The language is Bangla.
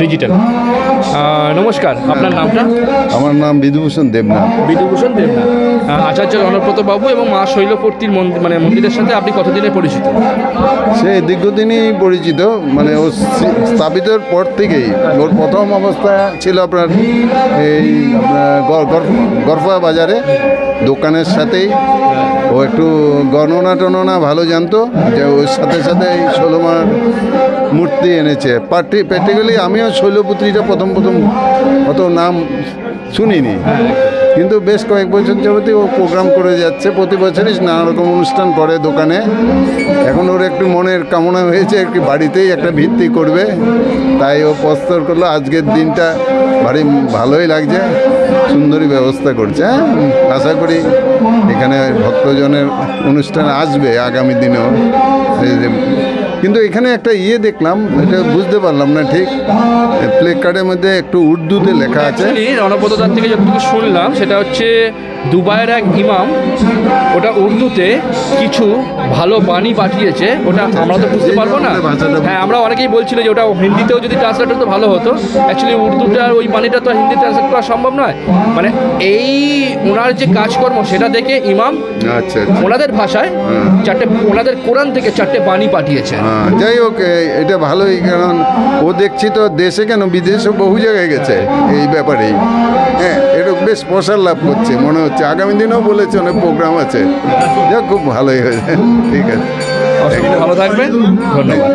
ডিজিটাল নমস্কার আপনার নামটা? আমার নাম বিধুভূষণ দেবনাথ। বিধুভূষণ দেবনাথ। আচার্য রণব্রত বাবু এবং মা শৈলপূর্তির মন্দির মানে মন্দিরের সাথে আপনি কতদিনে পরিচিত? সে দীর্ঘদিনই পরিচিত মানে ও স্থাপিতের পর থেকেই। ওর প্রথম অবস্থা ছিল আপনার এই আপনার গরফা বাজারে দোকানের সাথেই ও একটু গণনা টননা ভালো জানতো যে ওর সাথে সাথে এই ষোলোমার মূর্তি এনেছে। পার্টি প্র্যাকটিক্যালি আমিও শৈলপুত্রীটা প্রথম প্রথম অত নাম শুনিনি। কিন্তু বেশ কয়েক বছর যাবতই ও প্রোগ্রাম করে যাচ্ছে। প্রতি বছরই নানা রকম অনুষ্ঠান করে দোকানে। এখন ওর একটু মনের কামনা হয়েছে, একটু বাড়িতেই একটা ভিত্তি করবে। তাই ও প্রস্তর করল। আজকের দিনটা ভারী ভালোই লাগছে। সুন্দরী ব্যবস্থা করছে হ্যাঁ? আশা করি এখানে ভক্তজনের অনুষ্ঠান আসবে আগামী দিনেও। কিন্তু এখানে একটা ইয়ে দেখলাম, এটা বুঝতে পারলাম না ঠিক। প্লে কার্ডের মধ্যে একটু উর্দুতে লেখা আছে। রণপদার থেকে যতটুকু শুনলাম, সেটা হচ্ছে দুবাইয়ের এক ইমাম ওটা উর্দুতে কিছু ভালো বাণী পাঠিয়েছে ওটা আমরা তো বুঝতে পারব না। হ্যাঁ আমরা অনেকেই বলছিল যে ওটা হিন্দিতেও যদি ট্রান্সলেট হতো ভালো হতো। অ্যাকচুয়ালি উর্দুটার ওই বাণীটা তো হিন্দি ট্রান্সলেট করা সম্ভব নয়। মানে এই ওনার যে কাজকর্ম সেটা দেখে ইমাম আচ্ছা আচ্ছা। ওনাদের ভাষায় চারটে ওনাদের কোরআন থেকে চারটে বাণী পাঠিয়েছে। হ্যাঁ, যাই হোক এটা ভালোই কারণ ও দেখছি তো দেশে কেন বিদেশে বহু জায়গায় গেছে এই ব্যাপারেই। হ্যাঁ এটা বেশ প্রসার লাভ করছে, মনে হচ্ছে। আগামী দিনেও বলেছে, অনেক প্রোগ্রাম আছে। যাক, খুব ভালোই হয়েছে। ঠিক আছে। ভালো থাকবেন। ধন্যবাদ।